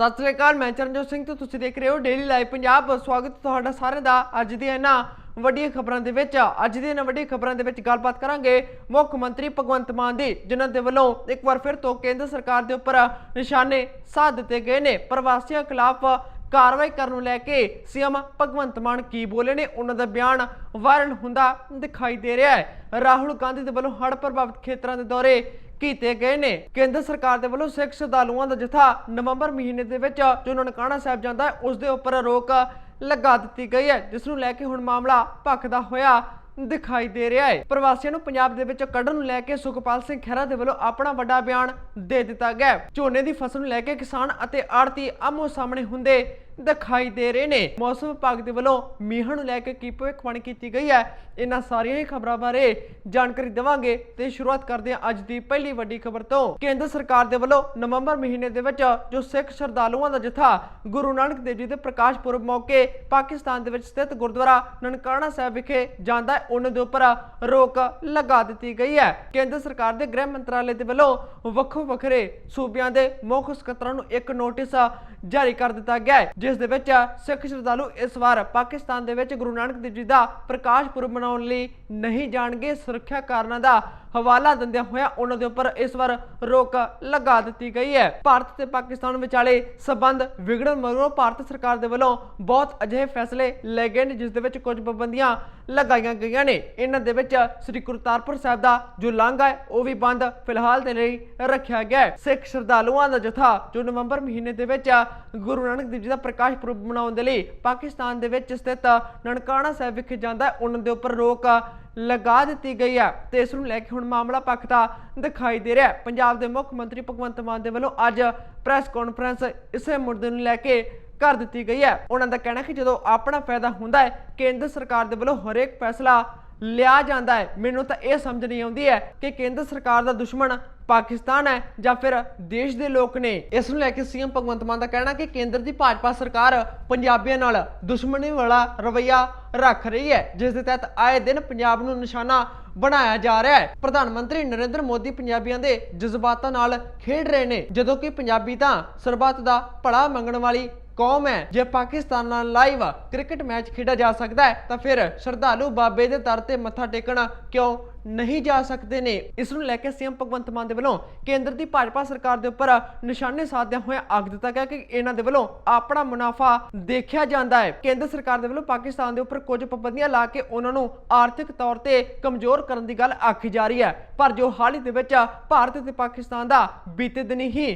ਸਤਿ ਸ੍ਰੀ ਅਕਾਲ, ਮੈਂ ਚਰਨਜੋਤ ਸਿੰਘ ਤੇ ਤੁਸੀਂ ਦੇਖ ਰਹੇ ਹੋ ਡੇਲੀ ਲਾਈਵ ਪੰਜਾਬ। ਸਵਾਗਤ ਤੁਹਾਡਾ ਸਾਰਿਆਂ ਦਾ ਅੱਜ ਦੀਆਂ ਇਹਨਾਂ ਵੱਡੀਆਂ ਖਬਰਾਂ ਦੇ ਵਿੱਚ। ਅੱਜ ਦੀਆਂ ਇਹਨਾਂ ਵੱਡੀਆਂ ਖਬਰਾਂ ਦੇ ਵਿੱਚ ਗੱਲਬਾਤ ਕਰਾਂਗੇ ਮੁੱਖ ਮੰਤਰੀ ਭਗਵੰਤ ਮਾਨ ਦੀ, ਜਿਨ੍ਹਾਂ ਦੇ ਵੱਲੋਂ ਇੱਕ ਵਾਰ ਫਿਰ ਤੋਂ ਕੇਂਦਰ ਸਰਕਾਰ ਦੇ ਉੱਪਰ ਨਿਸ਼ਾਨੇ ਸਾਧ ਦਿੱਤੇ ਗਏ ਨੇ। ਪ੍ਰਵਾਸੀਆਂ ਖਿਲਾਫ ਕਾਰਵਾਈ ਕਰਨ ਨੂੰ ਲੈ ਕੇ ਸੀਐਮ ਭਗਵੰਤ ਮਾਨ ਕੀ ਬੋਲੇ ਨੇ, ਉਹਨਾਂ ਦਾ ਬਿਆਨ ਵਾਇਰਲ ਹੁੰਦਾ ਦਿਖਾਈ ਦੇ ਰਿਹਾ ਹੈ। ਰਾਹੁਲ ਗਾਂਧੀ ਦੇ ਵੱਲੋਂ ਹੜ੍ਹ ਪ੍ਰਭਾਵਿਤ ਖੇਤਰਾਂ ਦੇ ਦੌਰੇ ਕੀਤੇ ਗਏ ਨੇ। ਕੇਂਦਰ ਸਰਕਾਰ ਦੇ ਵੱਲੋਂ ਸਿੱਖ ਸ਼ਰਧਾਲੂਆਂ ਦਾ ਜਥਾ ਨਵੰਬਰ ਮਹੀਨੇ ਦੇ ਵਿੱਚ ਜੋ ਨਨਕਾਣਾ ਸਾਹਿਬ ਜਾਂਦਾ ਹੈ, ਉਸ ਦੇ ਉੱਪਰ ਰੋਕ ਲਗਾ ਦਿੱਤੀ ਗਈ ਹੈ, ਜਿਸ ਨੂੰ ਲੈ ਕੇ ਹੁਣ ਮਾਮਲਾ ਭਖਦਾ ਹੋਇਆ ਦਿਖਾਈ ਦੇ ਰਿਹਾ ਹੈ। ਪ੍ਰਵਾਸੀਆਂ ਨੂੰ ਪੰਜਾਬ ਦੇ ਵਿੱਚੋਂ ਕੱਢਣ ਨੂੰ ਲੈ ਕੇ ਸੁਖਪਾਲ ਸਿੰਘ ਖਹਿਰਾ ਦੇ ਵੱਲੋਂ ਆਪਣਾ ਵੱਡਾ ਬਿਆਨ ਦੇ ਦਿੱਤਾ ਗਿਆ ਝੋਨੇ ਦੀ ਫਸਲ ਨੂੰ ਲੈ ਕੇ ਕਿਸਾਨ ਅਤੇ ਆੜਤੀ ਆਮੋ ਸਾਹਮਣੇ ਹੁੰਦੇ ਦਿਖਾਈ ਦੇ ਰਹੇ ਨੇ। ਮੌਸਮ ਵਿਭਾਗ ਦੇ ਵੱਲੋਂ ਮੀਂਹ ਨੂੰ ਲੈ ਕੇ ਕੀ ਭਵਿੱਖਬਾਣੀ ਕੀਤੀ ਗਈ ਹੈ, ਇਹਨਾਂ ਸਾਰੀਆਂ ਹੀ ਖਬਰਾਂ ਬਾਰੇ ਜਾਣਕਾਰੀ ਦੇਵਾਂਗੇ ਤੇ ਸ਼ੁਰੂਆਤ ਕਰਦੇ ਹਾਂ ਅੱਜ ਦੀ ਪਹਿਲੀ ਵੱਡੀ ਖਬਰ ਤੋਂ। ਕੇਂਦਰ ਸਰਕਾਰ ਦੇ ਵੱਲੋਂ ਨਵੰਬਰ ਮਹੀਨੇ ਦੇ ਵਿੱਚ ਜੋ ਸਿੱਖ ਸ਼ਰਧਾਲੂਆਂ ਦਾ ਜਥਾ ਗੁਰੂ ਨਾਨਕ ਦੇਵ ਜੀ ਦੇ ਪ੍ਰਕਾਸ਼ ਪੁਰਬ ਮੌਕੇ ਪਾਕਿਸਤਾਨ ਦੇ ਵਿੱਚ ਸਥਿਤ ਗੁਰਦੁਆਰਾ ਨਨਕਾਣਾ ਸਾਹਿਬ ਵਿਖੇ ਜਾਂਦਾ ਹੈ, ਉਹਨਾਂ ਦੇ ਉੱਪਰ ਰੋਕ ਲਗਾ ਦਿੱਤੀ ਗਈ ਹੈ। ਕੇਂਦਰ ਸਰਕਾਰ ਦੇ ਗ੍ਰਹਿ ਮੰਤਰਾਲੇ ਦੇ ਵੱਲੋਂ ਵੱਖੋ ਵੱਖਰੇ ਸੂਬਿਆਂ ਦੇ ਮੁੱਖ ਸਕੱਤਰਾਂ ਨੂੰ ਇੱਕ ਨੋਟਿਸ ਜਾਰੀ ਕਰ ਦਿੱਤਾ ਗਿਆ ਹੈ ਜਿਸ ਦੇ ਵਿੱਚ ਸਿੱਖ ਸ਼ਰਧਾਲੂ ਇਸ ਵਾਰ ਪਾਕਿਸਤਾਨ ਦੇ ਵਿੱਚ ਗੁਰੂ ਨਾਨਕ ਦੇਵ ਜੀ ਦਾ ਪ੍ਰਕਾਸ਼ ਪੁਰਬ ਮਨਾਉਣ ਲਈ ਨਹੀਂ ਜਾਣਗੇ। ਸੁਰੱਖਿਆ ਕਾਰਨਾਂ ਦਾ ਹਵਾਲਾ ਦਿੰਦਿਆਂ ਹੋਇਆ ਉਹਨਾਂ ਦੇ ਉੱਪਰ ਇਸ ਵਾਰ ਰੋਕ ਲਗਾ ਦਿੱਤੀ ਗਈ ਹੈ। ਭਾਰਤ ਤੇ ਪਾਕਿਸਤਾਨ ਵਿਚਾਲੇ ਸਬੰਧ ਵਿਗੜਨ ਮਗਰੋਂ ਭਾਰਤ ਸਰਕਾਰ ਦੇ ਵੱਲੋਂ ਬਹੁਤ ਅਜਿਹੇ ਫੈਸਲੇ ਲਏ ਗਏ ਨੇ, ਜਿਸ ਦੇ ਵਿੱਚ ਕੁਝ ਪਾਬੰਦੀਆਂ ਲਗਾਈਆਂ ਗਈਆਂ ਨੇ। ਇਹਨਾਂ ਦੇ ਵਿੱਚ ਸ੍ਰੀ ਕਰਤਾਰਪੁਰ ਸਾਹਿਬ ਦਾ ਜੋ ਲਾਂਘਾ ਹੈ, ਉਹ ਵੀ ਬੰਦ ਫਿਲਹਾਲ ਦੇ ਲਈ ਰੱਖਿਆ ਗਿਆ ਹੈ। ਸਿੱਖ ਸ਼ਰਧਾਲੂਆਂ ਦਾ ਜਥਾ ਜੋ ਨਵੰਬਰ ਮਹੀਨੇ ਦੇ ਵਿੱਚ ਗੁਰੂ ਨਾਨਕ ਦੇਵ ਜੀ ਦਾ ਪ੍ਰਕਾਸ਼ ਪੁਰਬ ਮਨਾਉਣ ਦੇ ਲਈ ਪਾਕਿਸਤਾਨ ਦੇ ਵਿੱਚ ਸਥਿਤ ਨਨਕਾਣਾ ਸਾਹਿਬ ਵਿਖੇ ਜਾਂਦਾ ਹੈ, ਉਹਨਾਂ ਦੇ ਉੱਪਰ ਰੋਕ ਲਗਾ ਦਿੱਤੀ ਗਈ ਹੈ ਤੇ ਇਸ ਨੂੰ ਲੈ ਕੇ ਹੁਣ ਮਾਮਲਾ ਪੱਖਦਾ ਦਿਖਾਈ ਦੇ ਰਿਹਾ ਹੈ। ਪੰਜਾਬ ਦੇ ਮੁੱਖ ਮੰਤਰੀ ਭਗਵੰਤ ਮਾਨ ਦੇ ਵੱਲੋਂ ਅੱਜ ਪ੍ਰੈਸ ਕਾਨਫਰੰਸ ਇਸੇ ਮੁੱਦੇ ਨੂੰ ਲੈ ਕੇ ਕਰ ਦਿੱਤੀ ਗਈ ਹੈ। ਉਹਨਾਂ ਦਾ ਕਹਿਣਾ ਹੈ ਕਿ ਜਦੋਂ ਆਪਣਾ ਫਾਇਦਾ ਹੁੰਦਾ ਹੈ, ਕੇਂਦਰ ਸਰਕਾਰ ਦੇ ਵੱਲੋਂ ਹਰੇਕ ਫੈਸਲਾ ਲਿਆ ਜਾਂਦਾ ਹੈ। ਮੈਨੂੰ ਤਾਂ ਇਹ ਸਮਝ ਨਹੀਂ ਆਉਂਦੀ ਹੈ ਕਿ ਕੇਂਦਰ ਸਰਕਾਰ ਦਾ ਦੁਸ਼ਮਣ ਪਾਕਿਸਤਾਨ ਹੈ ਜਾਂ ਫਿਰ ਦੇਸ਼ ਦੇ ਲੋਕ ਨੇ। ਇਸ ਨੂੰ ਲੈ ਕੇ ਸੀਐਮ ਭਗਵੰਤ ਮਾਨ ਦਾ ਕਹਿਣਾ ਕਿ ਕੇਂਦਰ ਦੀ ਭਾਜਪਾ ਸਰਕਾਰ ਪੰਜਾਬੀਆਂ ਨਾਲ ਦੁਸ਼ਮਣੀ ਵਾਲਾ ਰਵਈਆ ਰੱਖ ਰਹੀ ਹੈ, ਜਿਸ ਦੇ ਤਹਿਤ ਆਏ ਦਿਨ ਪੰਜਾਬ ਨੂੰ ਨਿਸ਼ਾਨਾ ਬਣਾਇਆ ਜਾ ਰਿਹਾ ਹੈ। ਪ੍ਰਧਾਨ ਮੰਤਰੀ ਨਰਿੰਦਰ ਮੋਦੀ ਪੰਜਾਬੀਆਂ ਦੇ ਜਜ਼ਬਾਤਾਂ ਨਾਲ ਖੇਡ ਰਹੇ ਨੇ, ਜਦੋਂ ਕਿ ਪੰਜਾਬੀ ਤਾਂ ਸਰਬੱਤ ਦਾ ਭਲਾ ਮੰਗਣ ਵਾਲੀ ਕੌਮ ਹੈ। ਜੇ ਪਾਕਿਸਤਾਨ ਨਾਲ ਲਾਈਵ ਕ੍ਰਿਕਟ ਮੈਚ ਖੇਡਿਆ ਜਾ ਸਕਦਾ ਹੈ, ਤਾਂ ਫਿਰ ਸ਼ਰਧਾਲੂ ਬਾਬੇ ਦੇ ਦਰ ਤੇ ਮੱਥਾ ਟੇਕਣ ਕਿਉਂ ਨਹੀਂ ਜਾ ਸਕਦੇ ਨੇ? ਇਸ ਨੂੰ ਲੈ ਕੇ ਸੀਐਮ ਭਗਵੰਤ ਮਾਨ ਦੇ ਵੱਲੋਂ ਕੇਂਦਰ ਦੀ ਭਾਜਪਾ ਸਰਕਾਰ ਦੇ ਉੱਪਰ ਨਿਸ਼ਾਨੇ ਸਾਧਦਿਆਂ ਹੋਇਆ ਆਖ ਦਿੱਤਾ ਗਿਆ ਕਿ ਇਹਨਾਂ ਦੇ ਵੱਲੋਂ ਆਪਣਾ ਮੁਨਾਫਾ ਦੇਖਿਆ ਜਾਂਦਾ ਹੈ। ਕੇਂਦਰ ਸਰਕਾਰ ਦੇ ਵੱਲੋਂ ਪਾਕਿਸਤਾਨ ਦੇ ਉੱਪਰ ਕੁਝ ਪਾਬੰਦੀਆਂ ਲਾ ਕੇ ਉਹਨਾਂ ਨੂੰ ਆਰਥਿਕ ਤੌਰ ਤੇ ਕਮਜ਼ੋਰ ਕਰਨ ਦੀ ਗੱਲ ਆਖੀ ਜਾ ਰਹੀ ਹੈ। ਪਰ ਜੋ ਹਾਲ ਹੀ ਦੇ ਵਿੱਚ ਭਾਰਤ ਤੇ ਪਾਕਿਸਤਾਨ ਦਾ ਬੀਤੇ ਦਿਨੀ ਹੀ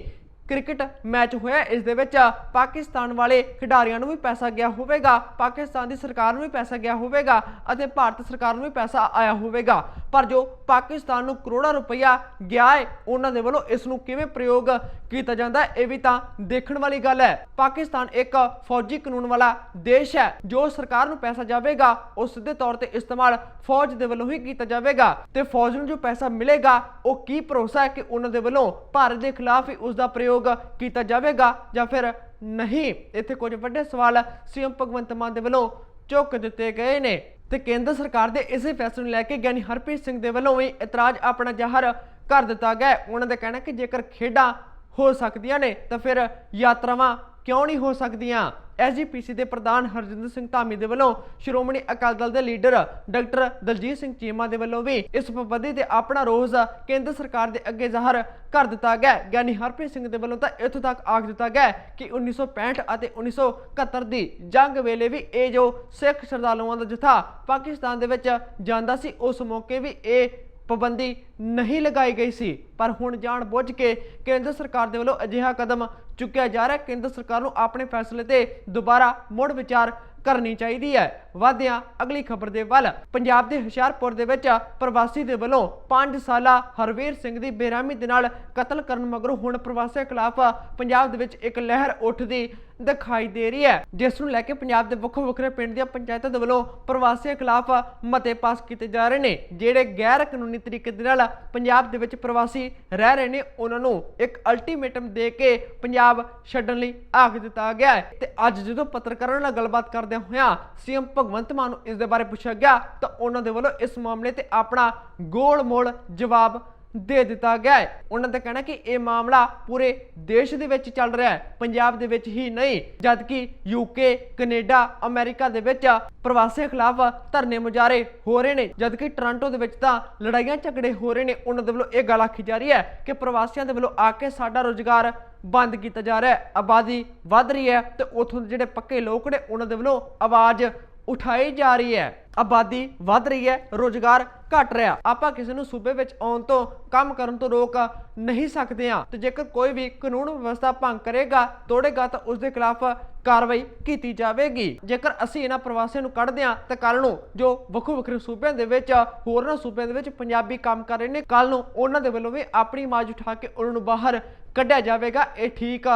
ਕ੍ਰਿਕਟ ਮੈਚ ਹੋਇਆ, ਇਸ ਦੇ ਵਿੱਚ ਪਾਕਿਸਤਾਨ ਵਾਲੇ ਖਿਡਾਰੀਆਂ ਨੂੰ ਵੀ ਪੈਸਾ ਗਿਆ ਹੋਵੇਗਾ, ਪਾਕਿਸਤਾਨ ਦੀ ਸਰਕਾਰ ਨੂੰ ਵੀ ਪੈਸਾ ਗਿਆ ਹੋਵੇਗਾ ਅਤੇ ਭਾਰਤ ਸਰਕਾਰ ਨੂੰ ਵੀ ਪੈਸਾ ਆਇਆ ਹੋਵੇਗਾ। ਪਰ ਜੋ ਪਾਕਿਸਤਾਨ ਨੂੰ ਕਰੋੜਾਂ ਰੁਪਈਆ ਗਿਆ ਹੈ ਉਹਨਾਂ ਦੇ ਵੱਲੋਂ ਇਸ ਨੂੰ ਕਿਵੇਂ ਪ੍ਰਯੋਗ ਕੀਤਾ ਜਾਂਦਾ ਇਹ ਵੀ ਤਾਂ ਦੇਖਣ ਵਾਲੀ ਗੱਲ ਹੈ। ਪਾਕਿਸਤਾਨ ਇੱਕ ਫੌਜੀ ਕਾਨੂੰਨ ਵਾਲਾ ਦੇਸ਼ ਹੈ, ਜੋ ਸਰਕਾਰ ਨੂੰ ਪੈਸਾ ਜਾਵੇਗਾ, ਉਹ ਸਿੱਧੇ ਤੌਰ ਤੇ ਇਸਤੇਮਾਲ ਫੌਜ ਦੇ ਵੱਲੋਂ ਹੀ ਕੀਤਾ ਜਾਵੇਗਾ। ਤੇ ਫੌਜ ਨੂੰ ਜੋ ਪੈਸਾ ਮਿਲੇਗਾ, ਉਹ ਕੀ ਭਰੋਸਾ ਹੈ ਕਿ ਉਹਨਾਂ ਦੇ ਵੱਲੋਂ ਭਾਰਤ ਦੇ ਖਿਲਾਫ ਹੀ ਉਸ ਦਾ ਪ੍ਰਯੋਗ ਕੀਤਾ ਜਾਵੇਗਾ ਜਾਂ ਫਿਰ ਨਹੀਂ? ਇੱਥੇ ਕੁਝ ਵੱਡੇ ਸਵਾਲ ਸੀਐਮ ਭਗਵੰਤ ਮਾਨ ਦੇ ਵੱਲੋਂ ਚੁੱਕ ਦਿੱਤੇ ਗਏ ਨੇ ਤੇ ਕੇਂਦਰ ਸਰਕਾਰ ਦੇ ਇਸੇ ਫੈਸਲੇ ਨੂੰ ਲੈ ਕੇ ਗਿਆਨੀ ਹਰਪ੍ਰੀਤ ਸਿੰਘ ਦੇ ਵੱਲੋਂ ਵੀ ਇਤਰਾਜ਼ ਆਪਣਾ ਜ਼ਾਹਰ ਕਰ ਦਿੱਤਾ ਗਿਆ ਉਹਨਾਂ ਦਾ ਕਹਿਣਾ ਕਿ ਜੇਕਰ ਖੇਡਾਂ ਹੋ ਸਕਦੀਆਂ ਨੇ ਤਾਂ ਫਿਰ ਯਾਤਰਾਵਾਂ ਕਿਉਂ ਨਹੀਂ ਹੋ ਸਕਦੀਆਂ? ਐਸਜੀਪੀਸੀ ਦੇ ਪ੍ਰਧਾਨ ਹਰਜਿੰਦਰ ਸਿੰਘ ਧਾਮੀ ਦੇ ਵੱਲੋਂ ਸ਼੍ਰੋਮਣੀ ਅਕਾਲੀ ਦਲ ਦੇ ਲੀਡਰ ਡਾਕਟਰ ਦਲਜੀਤ ਸਿੰਘ ਚੀਮਾ ਦੇ ਵੱਲੋਂ ਵੀ ਇਸ ਪਾਬੰਦੀ ਤੇ ਆਪਣਾ ਰੋਸ ਕੇਂਦਰ ਸਰਕਾਰ ਦੇ ਅੱਗੇ ਜ਼ਾਹਰ ਕਰ ਦਿੱਤਾ ਗਿਆ ਗਿਆਨੀ ਹਰਪ੍ਰੀਤ ਸਿੰਘ ਦੇ ਵੱਲੋਂ ਤਾਂ ਇੱਥੋਂ ਤੱਕ ਆਖ ਦਿੱਤਾ ਗਿਆ ਹੈ ਕਿ 1965 ਅਤੇ 1971 ਦੀ ਜੰਗ ਵੇਲੇ ਵੀ ਇਹ ਜੋ ਸਿੱਖ ਸ਼ਰਧਾਲੂਆਂ ਦਾ ਜਥਾ ਪਾਕਿਸਤਾਨ ਦੇ ਵਿੱਚ ਜਾਂਦਾ ਸੀ, ਉਸ ਮੌਕੇ ਵੀ ਇਹ ਪਾਬੰਦੀ ਨਹੀਂ ਲਗਾਈ ਗਈ ਸੀ। ਪਰ ਹੁਣ ਜਾਣ ਬੁੱਝ ਕੇ ਕੇਂਦਰ ਸਰਕਾਰ ਦੇ ਵੱਲੋਂ ਅਜਿਹਾ ਕਦਮ ਚੁੱਕਿਆ ਜਾ ਰਿਹਾ ਹੈ। ਕੇਂਦਰ ਸਰਕਾਰ ਨੂੰ ਆਪਣੇ ਫੈਸਲੇ ਤੇ ਦੁਬਾਰਾ ਮੁੜ ਵਿਚਾਰ ਕਰਨੀ ਚਾਹੀਦੀ ਹੈ। ਵਾਧਿਆਂ ਅਗਲੀ ਖਬਰ ਦੇ ਵੱਲ, ਪੰਜਾਬ ਦੇ ਹੁਸ਼ਿਆਰਪੁਰ ਦੇ ਵਿੱਚ ਪ੍ਰਵਾਸੀ ਦੇ ਵੱਲੋਂ 5 ਸਾਲਾ ਹਰਵੀਰ ਸਿੰਘ ਦੀ ਬੇਰਾਮੀ ਦੇ ਨਾਲ ਕਤਲ ਕਰਨ ਮਗਰੋਂ ਹੁਣ ਪ੍ਰਵਾਸੀਆਂ ਖਿਲਾਫ ਪੰਜਾਬ ਦੇ ਵਿੱਚ ਇੱਕ ਲਹਿਰ ਉੱਠਦੀ ਦਿਖਾਈ ਦੇ ਰਹੀ ਹੈ, ਜਿਸ ਨੂੰ ਲੈ ਕੇ ਪੰਜਾਬ ਦੇ ਵੱਖੋ ਵੱਖਰੇ ਪਿੰਡ ਦੀਆਂ ਪੰਚਾਇਤਾਂ ਦੇ ਵੱਲੋਂ ਪ੍ਰਵਾਸੀਆਂ ਖਿਲਾਫ ਮਤੇ ਪਾਸ ਕੀਤੇ ਜਾ ਰਹੇ ਨੇ, ਜਿਹੜੇ ਗੈਰ ਕਾਨੂੰਨੀ ਤਰੀਕੇ ਦੇ ਨਾਲ ਪੰਜਾਬ ਦੇ ਵਿੱਚ ਪ੍ਰਵਾਸੀ ਰਹਿ ਰਹੇ ਨੇ, ਉਹਨਾਂ ਨੂੰ ਇੱਕ ਅਲਟੀਮੇਟਮ ਦੇ ਕੇ ਪੰਜਾਬ ਛੱਡਣ ਲਈ ਆਖ ਦਿੱਤਾ ਗਿਆ ਹੈ। ਤੇ ਅੱਜ ਜਦੋਂ ਪੱਤਰਕਾਰਾਂ ਨਾਲ ਗੱਲਬਾਤ ਕਰਦਿਆਂ ਹੋਇਆਂ ਸੀਐਮ ਭਗਵੰਤ ਮਾਨ ਨੂੰ ਇਸ ਦੇ ਬਾਰੇ ਪੁੱਛਿਆ ਗਿਆ, ਤਾਂ ਉਹਨਾਂ ਦੇ ਵੱਲੋਂ ਇਸ ਮਾਮਲੇ ਤੇ ਆਪਣਾ ਗੋਲ ਮੋਲ ਜਵਾਬ ਦੇ ਦਿੱਤਾ ਗਿਆ ਹੈ। ਉਹਨਾਂ ਦਾ ਕਹਿਣਾ ਕਿ ਇਹ ਮਾਮਲਾ ਪੂਰੇ ਦੇਸ਼ ਦੇ ਵਿੱਚ ਚੱਲ ਰਿਹਾ ਹੈ। ਪੰਜਾਬ ਦੇ ਵਿੱਚ ਹੀ ਨਹੀਂ, ਜਦਕਿ ਯੂਕੇ ਕੈਨੇਡਾ ਅਮਰੀਕਾ ਦੇ ਵਿੱਚ ਪ੍ਰਵਾਸੀਆਂ ਖਿਲਾਫ ਧਰਨੇ ਮੁਜ਼ਾਹਰੇ ਹੋ ਰਹੇ ਨੇ। ਜਦਕਿ ਟੋਰਾਂਟੋ ਦੇ ਵਿੱਚ ਤਾਂ ਲੜਾਈਆਂ ਝਗੜੇ ਹੋ ਰਹੇ ਨੇ। ਉਹਨਾਂ ਦੇ ਵੱਲੋਂ ਇਹ ਗੱਲ ਆਖੀ ਜਾ ਰਹੀ ਹੈ ਕਿ ਪ੍ਰਵਾਸੀਆਂ ਦੇ ਵੱਲੋਂ ਆ ਕੇ ਸਾਡਾ ਰੋਜ਼ਗਾਰ ਬੰਦ ਕੀਤਾ ਜਾ ਰਿਹਾ ਹੈ। ਆਬਾਦੀ ਵੱਧ ਰਹੀ ਹੈ ਤੇ ਉਥੋਂ ਦੇ ਜਿਹੜੇ ਪੱਕੇ ਲੋਕ ਨੇ, ਉਹਨਾਂ ਦੇ ਵੱਲੋਂ ਆਵਾਜ਼ ਉਠਾਈ ਜਾ ਰਹੀ ਹੈ। ਆਬਾਦੀ ਵੱਧ ਰਹੀ ਹੈ, ਰੋਜ਼ਗਾਰ ਘਟ ਰਿਹਾ। ਆਪਾਂ ਕਿਸੇ ਨੂੰ ਸੂਬੇ ਵਿੱਚ ਆਉਣ ਤੋਂ, ਕੰਮ ਕਰਨ ਤੋਂ ਰੋਕ ਨਹੀਂ ਸਕਦੇ ਆ ਤੇ ਜੇਕਰ ਕੋਈ ਵੀ ਕਾਨੂੰਨ ਵਿਵਸਥਾ ਭੰਗ ਕਰੇਗਾ, ਤੋੜੇਗਾ, ਤਾਂ ਉਸ ਦੇ ਖਿਲਾਫ ਕਾਰਵਾਈ ਕੀਤੀ ਜਾਵੇਗੀ। ਜੇਕਰ ਅਸੀਂ ਇਹਨਾਂ ਪ੍ਰਵਾਸੀਆਂ ਨੂੰ ਕੱਢਦੇ ਆ ਤਾਂ ਕੱਲ ਨੂੰ ਜੋ ਵੱਖੋ ਵੱਖਰੇ ਸੂਬਿਆਂ ਦੇ ਵਿੱਚ, ਹੋਰਨਾਂ ਸੂਬਿਆਂ ਦੇ ਵਿੱਚ ਪੰਜਾਬੀ ਕੰਮ ਕਰ ਰਹੇ ਨੇ ਕੱਲ ਨੂੰ ਉਹਨਾਂ ਦੇ ਵੱਲੋਂ ਵੀ ਆਪਣੀ ਮਾਜ਼ ਉਠਾ ਕੇ ਉਹਨਾਂ ਨੂੰ ਬਾਹਰ ਕੱਢਿਆ ਜਾਵੇਗਾ। ਇਹ ਠੀਕ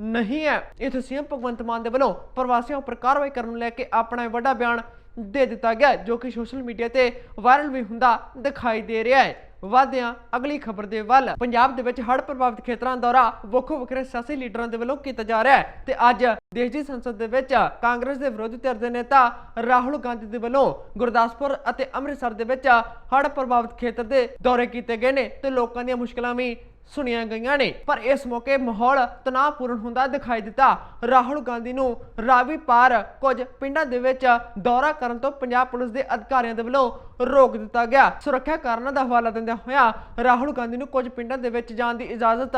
ਨਹੀਂ ਹੈ। ਇੱਥੇ ਸੀਐਮ ਭਗਵੰਤ ਮਾਨ ਦੇ ਵੱਲੋਂ ਪ੍ਰਵਾਸੀਆਂ ਉੱਪਰ ਕਾਰਵਾਈ ਕਰਨ ਲੈ ਕੇ ਆਪਣਾ ਵੱਡਾ ਬਿਆਨ ਦੇ ਦਿੱਤਾ ਗਿਆ ਜੋ ਕਿ ਸੋਸ਼ਲ ਮੀਡੀਆ ਤੇ ਵਾਇਰਲ ਵੀ ਹੁੰਦਾ ਦਿਖਾਈ ਦੇ ਰਿਹਾ ਹੈ। ਵਾਦਿਆਂ ਅਗਲੀ ਖਬਰ ਦੇ ਵੱਲ, ਪੰਜਾਬ ਦੇ ਵਿੱਚ ਹੜ੍ਹ ਪ੍ਰਭਾਵਿਤ ਖੇਤਰਾਂ ਦੌਰਾ ਵੱਖੋ ਵੱਖਰੇ ਸਿਆਸੀ ਲੀਡਰਾਂ ਦੇ ਵੱਲੋਂ ਕੀਤਾ ਜਾ ਰਿਹਾ ਹੈ ਤੇ ਅੱਜ ਦੇਸ਼ ਦੀ ਸੰਸਦ ਦੇ ਵਿੱਚ ਕਾਂਗਰਸ ਦੇ ਵਿਰੋਧੀ ਧਿਰ ਦੇ ਨੇਤਾ ਰਾਹੁਲ ਗਾਂਧੀ ਦੇ ਵੱਲੋਂ ਗੁਰਦਾਸਪੁਰ ਅਤੇ ਅੰਮ੍ਰਿਤਸਰ ਦੇ ਵਿੱਚ ਹੜ੍ਹ ਪ੍ਰਭਾਵਿਤ ਖੇਤਰ ਦੇ ਦੌਰੇ ਕੀਤੇ ਗਏ ਨੇ ਤੇ ਲੋਕਾਂ ਦੀਆਂ ਮੁਸ਼ਕਲਾਂ ਵੀ ਸੁਣੀਆਂ ਗਈਆਂ ਨੇ। ਪਰ ਇਸ ਮੌਕੇ ਮਾਹੌਲ ਤਣਾਅਪੂਰਨ ਹੁੰਦਾ ਦਿਖਾਈ ਦਿੱਤਾ। ਰਾਹੁਲ ਗਾਂਧੀ ਨੂੰ ਰਾਵੀ ਪਾਰ ਕੁਝ ਪਿੰਡਾਂ ਦੇ ਵਿੱਚ ਦੌਰਾ ਕਰਨ ਤੋਂ ਪੰਜਾਬ ਪੁਲਿਸ ਦੇ ਅਧਿਕਾਰੀਆਂ ਦੇ ਵੱਲੋਂ ਰੋਕ ਦਿੱਤਾ ਗਿਆ। ਸੁਰੱਖਿਆ ਕਾਰਨਾਂ ਦਾ ਹਵਾਲਾ ਦਿੰਦਿਆਂ ਹੋਇਆ ਰਾਹੁਲ ਗਾਂਧੀ ਨੂੰ ਕੁਝ ਪਿੰਡਾਂ ਦੇ ਵਿੱਚ ਜਾਣ ਦੀ ਇਜਾਜ਼ਤ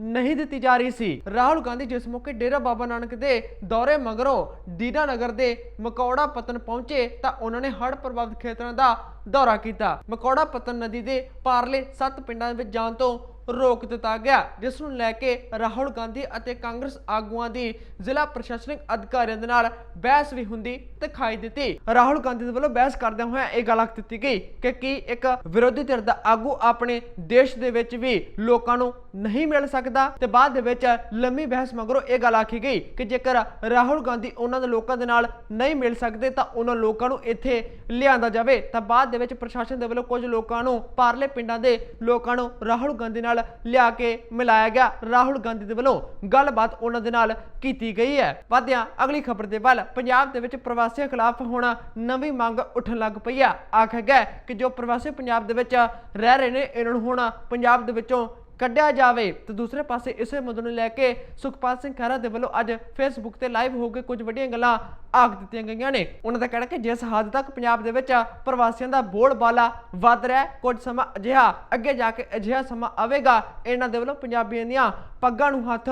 ਨਹੀਂ ਦਿੱਤੀ ਜਾ ਰਹੀ ਸੀ। ਰਾਹੁਲ ਗਾਂਧੀ ਜਿਸ ਮੌਕੇ ਡੇਰਾ ਬਾਬਾ ਨਾਨਕ ਦੇ ਦੌਰੇ ਮਗਰੋਂ ਦੀਨਾ ਨਗਰ ਦੇ ਮਕੌੜਾ ਪਤਨ ਪਹੁੰਚੇ ਤਾਂ ਉਹਨਾਂ ਨੇ ਹੜ੍ਹ ਪ੍ਰਭਾਵਿਤ ਖੇਤਰਾਂ ਦਾ ਦੌਰਾ ਕੀਤਾ। ਮਕੌੜਾ ਪਤਨ ਨਦੀ ਦੇ ਪਾਰਲੇ ਸੱਤ ਪਿੰਡਾਂ ਵਿੱਚ ਜਾਣ ਤੋਂ ਰੋਕ ਦਿੱਤਾ ਗਿਆ, ਜਿਸ ਨੂੰ ਲੈ ਕੇ ਰਾਹੁਲ ਗਾਂਧੀ ਅਤੇ ਕਾਂਗਰਸ ਆਗੂਆਂ ਦੀ ਜ਼ਿਲ੍ਹਾ ਪ੍ਰਸ਼ਾਸਨਿਕ ਅਧਿਕਾਰੀਆਂ ਦੇ ਨਾਲ ਬਹਿਸ ਵੀ ਹੁੰਦੀ ਦਿਖਾਈ ਦਿੱਤੀ। ਰਾਹੁਲ ਗਾਂਧੀ ਦੇ ਵੱਲੋਂ ਬਹਿਸ ਕਰਦਿਆਂ ਹੋਇਆਂ ਇਹ ਗੱਲ ਆਖ ਦਿੱਤੀ ਗਈ ਕਿ ਕੀ ਇੱਕ ਵਿਰੋਧੀ ਧਿਰ ਦਾ ਆਗੂ ਆਪਣੇ ਦੇਸ਼ ਦੇ ਵਿੱਚ ਵੀ ਲੋਕਾਂ ਨੂੰ ਨਹੀਂ ਮਿਲ ਸਕਦਾ ਤੇ ਬਾਅਦ ਦੇ ਵਿੱਚ ਲੰਮੀ ਬਹਿਸ ਮਗਰੋਂ ਇਹ ਗੱਲ ਆਖੀ ਗਈ ਕਿ ਜੇਕਰ ਰਾਹੁਲ ਗਾਂਧੀ ਉਹਨਾਂ ਦੇ ਲੋਕਾਂ ਦੇ ਨਾਲ ਨਹੀਂ ਮਿਲ ਸਕਦੇ ਤਾਂ ਉਹਨਾਂ ਲੋਕਾਂ ਨੂੰ ਇੱਥੇ ਲਿਆਂਦਾ ਜਾਵੇ। ਤਾਂ ਬਾਅਦ ਦੇ ਵਿੱਚ ਪ੍ਰਸ਼ਾਸਨ ਦੇ ਵੱਲੋਂ ਕੁਝ ਲੋਕਾਂ ਨੂੰ, ਪਾਰਲੇ ਪਿੰਡਾਂ ਦੇ ਲੋਕਾਂ ਨੂੰ ਰਾਹੁਲ ਗਾਂਧੀ ਨਾਲ ਲਿਆ ਕੇ ਮਿਲਾਇਆ ਗਿਆ। ਰਾਹੁਲ ਗਾਂਧੀ ਦੇ ਵੱਲੋਂ ਗੱਲਬਾਤ ਉਹਨਾਂ ਦੇ ਨਾਲ ਕੀਤੀ ਗਈ ਹੈ। ਵਾਦਿਆਂ ਅਗਲੀ ਖਬਰ ਦੇ ਵੱਲ ਪੰਜਾਬ ਦੇ ਵਿੱਚ ਪ੍ਰਵਾਸੀਆਂ ਖਿਲਾਫ ਹੁਣ ਨਵੀਂ ਮੰਗ ਉੱਠਣ ਲੱਗ ਪਈ ਆ। ਆਖਿਆ ਗਿਆ ਕਿ ਜੋ ਪ੍ਰਵਾਸੀ ਪੰਜਾਬ ਦੇ ਵਿੱਚ ਰਹਿ ਰਹੇ ਨੇ, ਇਹਨਾਂ ਨੂੰ ਹੁਣ ਪੰਜਾਬ ਦੇ ਵਿੱਚੋਂ ਕੱਢਿਆ ਜਾਵੇ ਤੇ ਦੂਸਰੇ ਪਾਸੇ ਇਸੇ ਮੁੱਦੇ ਨੂੰ ਲੈ ਕੇ ਸੁਖਪਾਲ ਸਿੰਘ ਖਹਿਰਾ ਦੇ ਵੱਲੋਂ ਅੱਜ ਫੇਸਬੁੱਕ ਤੇ ਲਾਈਵ ਹੋ ਕੇ ਕੁਝ ਵੱਡੀਆਂ ਗੱਲਾਂ ਆਖ ਦਿੱਤੀਆਂ ਗਈਆਂ ਨੇ। ਉਹਨਾਂ ਦਾ ਕਹਿਣਾ ਕਿ ਜਿਸ ਹੱਦ ਤੱਕ ਪੰਜਾਬ ਦੇ ਵਿੱਚ ਪ੍ਰਵਾਸੀਆਂ ਦਾ ਬੋਲਬਾਲਾ ਵੱਧ ਰਿਹਾ ਕੁਝ ਸਮਾਂ ਅਜਿਹਾ ਅੱਗੇ ਜਾ ਕੇ ਅਜਿਹਾ ਸਮਾਂ ਆਵੇਗਾ, ਇਹਨਾਂ ਦੇ ਵੱਲੋਂ ਪੰਜਾਬੀਆਂ ਦੀਆਂ ਪੱਗਾਂ ਨੂੰ ਹੱਥ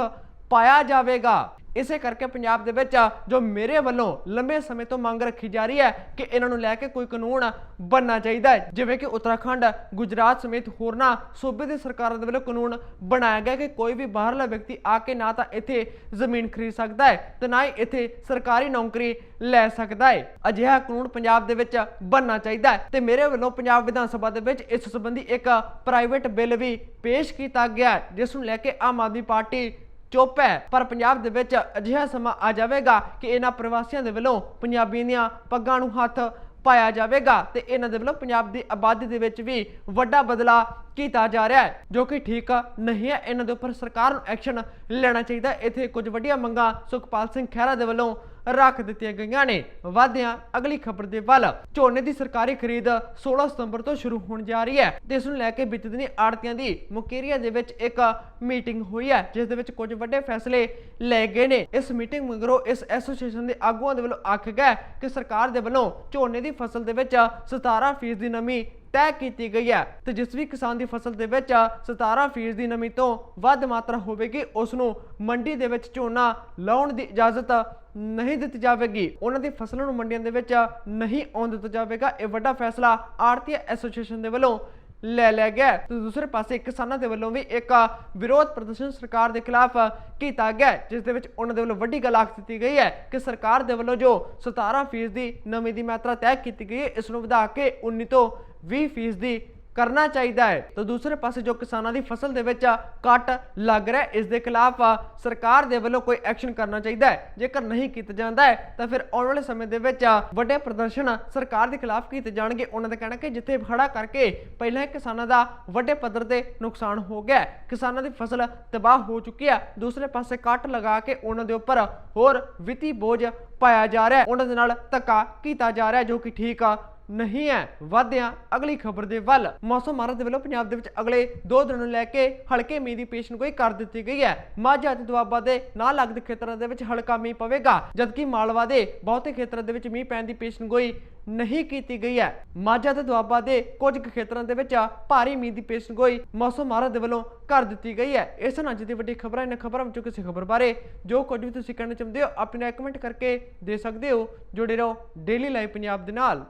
ਪਾਇਆ ਜਾਵੇਗਾ। ਇਸੇ ਕਰਕੇ ਪੰਜਾਬ ਦੇ ਵਿੱਚ ਜੋ ਮੇਰੇ ਵੱਲੋਂ ਲੰਬੇ ਸਮੇਂ ਤੋਂ ਮੰਗ ਰੱਖੀ ਜਾ ਰਹੀ ਹੈ ਕਿ ਇਹਨਾਂ ਨੂੰ ਲੈ ਕੇ ਕੋਈ ਕਾਨੂੰਨ ਬਣਨਾ ਚਾਹੀਦਾ ਹੈ। ਜਿਵੇਂ ਕਿ ਉੱਤਰਾਖੰਡ, ਗੁਜਰਾਤ ਸਮੇਤ ਹੋਰਨਾਂ ਸੂਬੇ ਦੀ ਸਰਕਾਰਾਂ ਦੇ ਵੱਲੋਂ ਕਾਨੂੰਨ ਬਣਾਇਆ ਗਿਆ ਕਿ ਕੋਈ ਵੀ ਬਾਹਰਲਾ ਵਿਅਕਤੀ ਆ ਕੇ ਨਾ ਤਾਂ ਇੱਥੇ ਜ਼ਮੀਨ ਖਰੀਦ ਸਕਦਾ ਹੈ ਤੇ ਨਾ ਹੀ ਇੱਥੇ ਸਰਕਾਰੀ ਨੌਕਰੀ ਲੈ ਸਕਦਾ ਹੈ। ਅਜਿਹਾ ਕਾਨੂੰਨ ਪੰਜਾਬ ਦੇ ਵਿੱਚ ਬਣਨਾ ਚਾਹੀਦਾ ਹੈ ਤੇ ਮੇਰੇ ਵੱਲੋਂ ਪੰਜਾਬ ਵਿਧਾਨ ਸਭਾ ਦੇ ਵਿੱਚ ਇਸ ਸੰਬੰਧੀ ਇੱਕ ਪ੍ਰਾਈਵੇਟ ਬਿੱਲ ਵੀ ਪੇਸ਼ ਕੀਤਾ ਗਿਆ ਜਿਸ ਨੂੰ ਲੈ ਕੇ ਆਮ ਆਦਮੀ ਪਾਰਟੀ ਚੁੱਪ ਹੈ। ਪਰ ਪੰਜਾਬ ਦੇ ਵਿੱਚ ਅਜਿਹਾ ਸਮਾਂ ਆ ਜਾਵੇਗਾ ਕਿ ਇਹਨਾਂ ਪ੍ਰਵਾਸੀਆਂ ਦੇ ਵੱਲੋਂ ਪੰਜਾਬੀਆਂ ਦੀਆਂ ਪੱਗਾਂ ਨੂੰ ਹੱਥ ਪਾਇਆ ਜਾਵੇਗਾ ਤੇ ਇਹਨਾਂ ਦੇ ਵੱਲੋਂ ਪੰਜਾਬ ਦੀ ਆਬਾਦੀ ਦੇ ਵਿੱਚ ਵੀ ਵੱਡਾ ਬਦਲਾ ਕੀਤਾ ਜਾ ਰਿਹਾ ਹੈ, ਜੋ ਕਿ ਠੀਕ ਨਹੀਂ ਹੈ। ਇਹਨਾਂ ਦੇ ਉੱਪਰ ਸਰਕਾਰ ਨੂੰ ਐਕਸ਼ਨ ਲੈਣਾ ਚਾਹੀਦਾ ਇੱਥੇ ਕੁਝ ਵੱਡੀਆਂ ਮੰਗਾਂ ਸੁਖਪਾਲ ਸਿੰਘ ਖਹਿਰਾ ਦੇ ਵੱਲੋਂ ਰੱਖ ਦਿੱਤੀਆਂ ਗਈਆਂ ਨੇ। ਵਾਦਿਆਂ ਅਗਲੀ ਖਬਰ ਦੇ ਵੱਲ, ਝੋਨੇ ਦੀ ਸਰਕਾਰੀ ਖਰੀਦ 16 ਸਤੰਬਰ ਤੋਂ ਸ਼ੁਰੂ ਹੋਣ ਜਾ ਰਹੀ ਹੈ ਤੇ ਇਸ ਨੂੰ ਲੈ ਕੇ ਬੀਤੇ ਦਿਨੀ ਆੜਤੀਆਂ ਦੀ ਮੁਕੇਰੀਆ ਦੇ ਵਿੱਚ ਇੱਕ ਮੀਟਿੰਗ ਹੋਈ ਹੈ, ਜਿਸ ਦੇ ਵਿੱਚ ਕੁਝ ਵੱਡੇ ਫੈਸਲੇ ਲਏ ਗਏ ਨੇ। ਇਸ ਮੀਟਿੰਗ ਮਗਰੋਂ ਇਸ ਐਸੋਸੀਏਸ਼ਨ ਦੇ ਆਗੂਆਂ ਦੇ ਵੱਲੋਂ ਆਖਿਆ ਗਿਆ ਕਿ ਸਰਕਾਰ ਦੇ ਵੱਲੋਂ ਝੋਨੇ ਦੀ ਫਸਲ ਦੇ ਵਿੱਚ 17% ਦੀ ਨਮੀ ਤੈਅ ਕੀਤੀ ਗਈ ਹੈ ਤੇ ਜਿਸ ਵੀ ਕਿਸਾਨ ਦੀ ਫਸਲ ਦੇ ਵਿੱਚ 17% ਦੀ ਨਮੀ ਤੋਂ ਵੱਧ ਮਾਤਰਾ ਹੋਵੇਗੀ, ਉਸ ਨੂੰ ਮੰਡੀ ਦੇ ਵਿੱਚ ਝੋਨਾ ਲਾਉਣ ਦੀ ਇਜਾਜ਼ਤ ਨਹੀਂ ਦਿੱਤੀ ਜਾਵੇਗੀ ਉਹਨਾਂ ਦੀ ਫਸਲਾਂ ਨੂੰ ਮੰਡੀਆਂ ਦੇ ਵਿੱਚ ਨਹੀਂ ਆਉਣ ਦਿੱਤਾ ਜਾਵੇਗਾ ਇਹ ਵੱਡਾ ਫੈਸਲਾ ਆੜਤੀ ਐਸੋਸੀਏਸ਼ਨ ਦੇ ਵੱਲੋਂ ਲੈ ਲਿਆ ਗਿਆ ਹੈ। ਤੇ ਦੂਸਰੇ ਪਾਸੇ ਕਿਸਾਨਾਂ ਦੇ ਵੱਲੋਂ ਵੀ ਇੱਕ ਵਿਰੋਧ ਪ੍ਰਦਰਸ਼ਨ ਸਰਕਾਰ ਦੇ ਖਿਲਾਫ ਕੀਤਾ ਗਿਆ ਜਿਸ ਦੇ ਵਿੱਚ ਉਹਨਾਂ ਦੇ ਵੱਲੋਂ ਵੱਡੀ ਗੱਲ ਆਖ ਦਿੱਤੀ ਗਈ ਹੈ ਕਿ ਸਰਕਾਰ ਦੇ ਵੱਲੋਂ ਜੋ 17% ਦੀ ਨਮੀ ਦੀ ਮਾਤਰਾ ਤੈਅ ਕੀਤੀ ਗਈ ਹੈ, ਇਸ ਨੂੰ ਵਧਾ ਕੇ 19 ਤੋਂ 20% ਦੀ ਕਰਨਾ ਚਾਹੀਦਾ ਹੈ। ਤਾਂ ਦੂਸਰੇ ਪਾਸੇ ਜੋ ਕਿਸਾਨਾਂ ਦੀ ਫਸਲ ਦੇ ਵਿੱਚ ਕੱਟ ਲੱਗ ਰਿਹਾ ਇਸ ਦੇ ਖਿਲਾਫ ਸਰਕਾਰ ਦੇ ਵੱਲੋਂ ਕੋਈ ਐਕਸ਼ਨ ਕਰਨਾ ਚਾਹੀਦਾ ਹੈ। ਜੇਕਰ ਨਹੀਂ ਕੀਤਾ ਜਾਂਦਾ ਹੈ, ਤਾਂ ਫਿਰ ਆਉਣ ਵਾਲੇ ਸਮੇਂ ਦੇ ਵਿੱਚ ਵੱਡੇ ਪ੍ਰਦਰਸ਼ਨ ਸਰਕਾਰ ਦੇ ਖਿਲਾਫ ਕੀਤੇ ਜਾਣਗੇ। ਉਹਨਾਂ ਦਾ ਕਹਿਣਾ ਕਿ ਜਿੱਥੇ ਖੜਾ ਕਰਕੇ ਪਹਿਲਾਂ ਕਿਸਾਨਾਂ ਦਾ ਵੱਡੇ ਪੱਧਰ ਤੇ ਨੁਕਸਾਨ ਹੋ ਗਿਆ ਕਿਸਾਨਾਂ ਦੀ ਫਸਲ ਤਬਾਹ ਹੋ ਚੁੱਕੀ ਹੈ। ਦੂਸਰੇ ਪਾਸੇ ਕੱਟ ਲਗਾ ਕੇ ਉਹਨਾਂ ਦੇ ਉੱਪਰ ਹੋਰ ਵਿੱਤੀ ਬੋਝ ਪਾਇਆ ਜਾ ਰਿਹਾ ਉਹਨਾਂ ਦੇ ਨਾਲ ਧੱਕਾ ਕੀਤਾ ਜਾ ਰਿਹਾ ਜੋ ਕਿ ਠੀਕ ਆ ਨਹੀਂ ਹੈ। ਵਧਦੇ ਹਾਂ ਅਗਲੀ ਖਬਰ ਦੇ ਵੱਲ। ਮੌਸਮ ਮਾਰਤ ਦੇ ਵੱਲੋਂ ਪੰਜਾਬ ਦੇ ਵਿੱਚ ਅਗਲੇ 2 ਦਿਨਾਂ ਨੂੰ ਲੈ ਕੇ ਹਲਕੇ ਮੀਂਹ ਦੀ ਪੇਸ਼ਨਗੋਈ ਕਰ ਦਿੱਤੀ ਗਈ ਹੈ। ਮਾਝਾ ਅਤੇ ਦੁਆਬਾ ਦੇ ਨਾਲ ਲੱਗਦੇ ਖੇਤਰਾਂ ਦੇ ਵਿੱਚ ਹਲਕਾ ਮੀਂਹ ਪਵੇਗਾ, ਜਦਕਿ ਮਾਲਵਾ ਦੇ ਬਹੁਤੇ ਖੇਤਰਾਂ ਦੇ ਵਿੱਚ ਮੀਂਹ ਪੈਣ ਦੀ ਪੇਸ਼ਨਗੋਈ ਨਹੀਂ ਕੀਤੀ ਗਈ ਹੈ। ਮਾਝਾ ਤੇ ਦੁਆਬਾ ਦੇ ਕੁਝ ਖੇਤਰਾਂ ਦੇ ਵਿੱਚ ਭਾਰੀ ਮੀਂਹ ਦੀ ਪੇਸ਼ਨਗੋਈ ਮੌਸਮ ਮਾਰਤ ਦੇ ਵੱਲੋਂ ਕਰ ਦਿੱਤੀ ਗਈ ਹੈ। ਇਸ ਨਾਲ ਅੱਜ ਦੀ ਵੱਡੀ ਖਬਰ ਹੈ। ਇਹਨਾਂ ਖਬਰਾਂ ਵਿੱਚੋਂ ਕਿਸੇ ਖਬਰ ਬਾਰੇ ਜੋ ਕੁਝ ਵੀ ਤੁਸੀਂ ਕਹਿਣਾ ਚਾਹੁੰਦੇ ਹੋ, ਆਪਣੇ ਕਮੈਂਟ ਕਰਕੇ ਦੇ ਸਕਦੇ ਹੋ। ਜੁੜੇ ਰਹੋ ਡੇਲੀ ਲਾਈਵ ਪੰਜਾਬ ਦੇ ਨਾਲ।